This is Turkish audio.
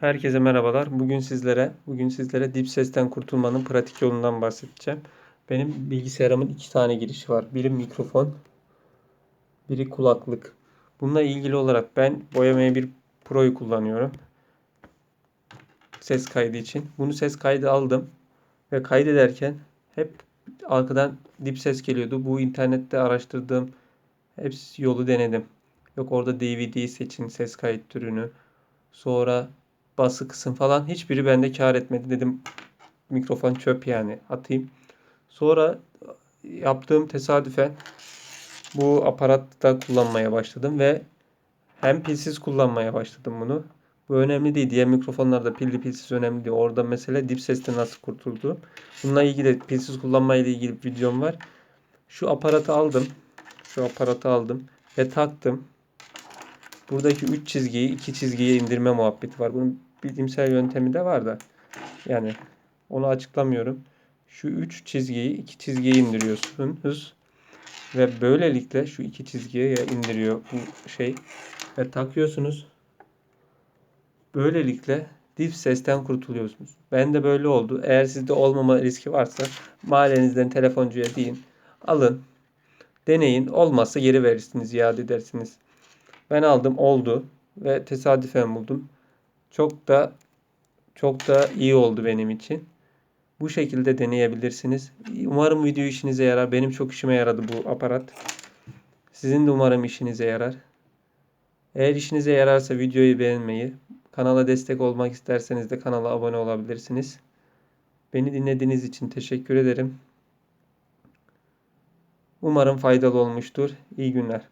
Herkese merhabalar. Bugün sizlere bugün sizlere dip sesten kurtulmanın pratik yolundan bahsedeceğim. Benim bilgisayarımın iki tane girişi var. Biri mikrofon, biri kulaklık. Bununla ilgili olarak ben Boya bir Pro'yu kullanıyorum. Ses kaydı için. Bunu ses kaydı aldım ve kaydederken hep arkadan dip ses geliyordu. Bu internette araştırdığım hepsi yolu denedim. Yok orada DVD seçin ses kayıt türünü. Sonra bası kısım falan hiçbiri bende kar etmedi. Dedim mikrofon çöp yani atayım. Sonra yaptığım tesadüfen bu aparatta kullanmaya başladım ve hem pilsiz kullanmaya başladım bunu. Bu önemli değil. Diğer mikrofonlarda pilli pilsiz önemli değil. Orada mesele dip sesten nasıl kurtuldu. Bununla ilgili pilsiz kullanmayla ilgili bir videom var. Şu aparatı aldım. Şu aparatı aldım ve taktım. Buradaki 3 çizgiyi 2 çizgiye indirme muhabbeti var. Bunun bilimsel yöntemi de var da. Yani onu açıklamıyorum. Şu 3 çizgiyi 2 çizgiye indiriyorsunuz. Ve böylelikle şu iki çizgiye indiriyor bu şey. Ve takıyorsunuz. Böylelikle dip sesten kurtuluyorsunuz. Ben de böyle oldu. Eğer sizde olmama riski varsa mahallenizden telefoncuya deyin. Alın. Deneyin. Olmazsa geri verirsiniz. iade edersiniz. Ben aldım. Oldu. Ve tesadüfen buldum. Çok da çok da iyi oldu benim için. Bu şekilde deneyebilirsiniz. Umarım video işinize yarar. Benim çok işime yaradı bu aparat. Sizin de umarım işinize yarar. Eğer işinize yararsa videoyu beğenmeyi, kanala destek olmak isterseniz de kanala abone olabilirsiniz. Beni dinlediğiniz için teşekkür ederim. Umarım faydalı olmuştur. İyi günler.